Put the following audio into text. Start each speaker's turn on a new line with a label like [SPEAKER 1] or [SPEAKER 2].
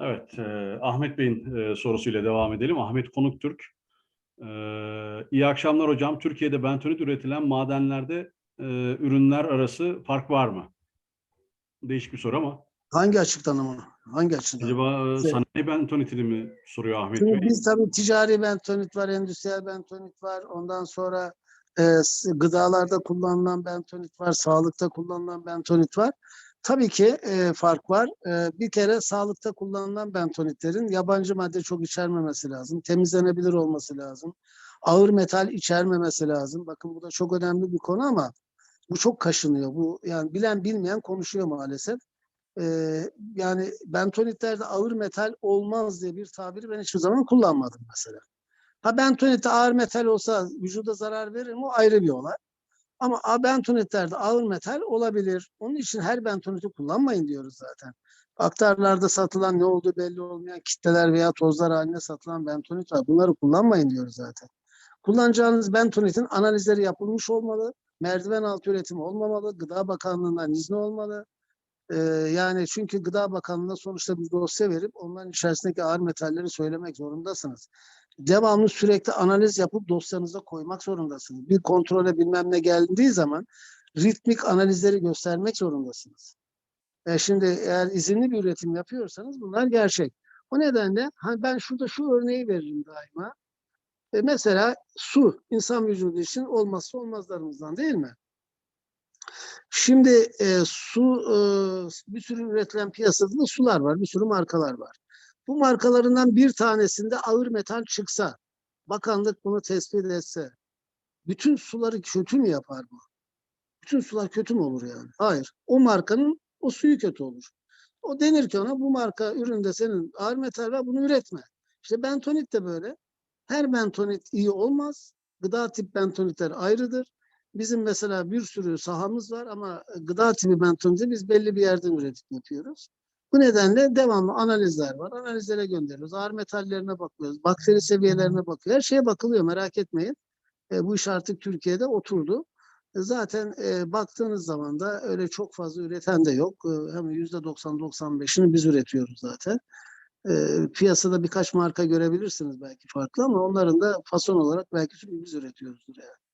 [SPEAKER 1] Evet, e, Ahmet Bey'in e, sorusuyla devam edelim. Ahmet Konuktürk. E, iyi akşamlar hocam. Türkiye'de bentonit üretilen madenlerde e, ürünler arası fark var mı? Değişik bir soru ama.
[SPEAKER 2] Hangi açıktan ama? Hangi açıdan?
[SPEAKER 1] Acaba e,
[SPEAKER 2] Evet.
[SPEAKER 1] sanayi bentonitini mi soruyor Ahmet
[SPEAKER 2] Şimdi
[SPEAKER 1] Bey?
[SPEAKER 2] biz tabii ticari bentonit var, endüstriyel bentonit var. Ondan sonra e, s- gıdalarda kullanılan bentonit var, sağlıkta kullanılan bentonit var. Tabii ki e, fark var. E, bir kere sağlıkta kullanılan bentonitlerin yabancı madde çok içermemesi lazım. Temizlenebilir olması lazım. Ağır metal içermemesi lazım. Bakın bu da çok önemli bir konu ama bu çok kaşınıyor. Bu yani bilen bilmeyen konuşuyor maalesef. Ee, yani bentonitlerde ağır metal olmaz diye bir tabiri ben hiçbir zaman kullanmadım mesela. Ha bentonitte ağır metal olsa vücuda zarar verir mi? O ayrı bir olay. Ama a- bentonitlerde ağır metal olabilir. Onun için her bentoniti kullanmayın diyoruz zaten. Aktarlarda satılan ne olduğu belli olmayan kitleler veya tozlar haline satılan bentonit var. Bunları kullanmayın diyoruz zaten. Kullanacağınız bentonitin analizleri yapılmış olmalı. Merdiven altı üretimi olmamalı. Gıda Bakanlığı'ndan izni olmalı. Ee, yani çünkü Gıda Bakanlığı'na sonuçta bir dosya verip onların içerisindeki ağır metalleri söylemek zorundasınız. Devamlı sürekli analiz yapıp dosyanıza koymak zorundasınız. Bir kontrole bilmem ne geldiği zaman ritmik analizleri göstermek zorundasınız. E şimdi eğer izinli bir üretim yapıyorsanız bunlar gerçek. O nedenle hani ben şurada şu örneği veririm daima. E mesela su insan vücudu için olmazsa olmazlarımızdan değil mi? Şimdi e, su e, bir sürü üretilen piyasada da sular var, bir sürü markalar var. Bu markalarından bir tanesinde ağır metal çıksa, bakanlık bunu tespit etse, bütün suları kötü mü yapar bu? Bütün sular kötü mü olur yani? Hayır. O markanın o suyu kötü olur. O denir ki ona bu marka üründe senin ağır metal var bunu üretme. İşte bentonit de böyle. Her bentonit iyi olmaz. Gıda tip bentonitler ayrıdır. Bizim mesela bir sürü sahamız var ama gıda tipi bentoniti biz belli bir yerden üretip yapıyoruz. Bu nedenle devamlı analizler var. Analizlere gönderiyoruz. Ağır metallerine bakıyoruz. Bakteri seviyelerine bakıyor. Her şeye bakılıyor merak etmeyin. E, bu iş artık Türkiye'de oturdu. E, Zaten e, baktığınız zaman da öyle çok fazla üreten de yok. E, hemen %90-95'ini biz üretiyoruz zaten. E, piyasada birkaç marka görebilirsiniz belki farklı ama onların da fason olarak belki biz üretiyoruzdur yani.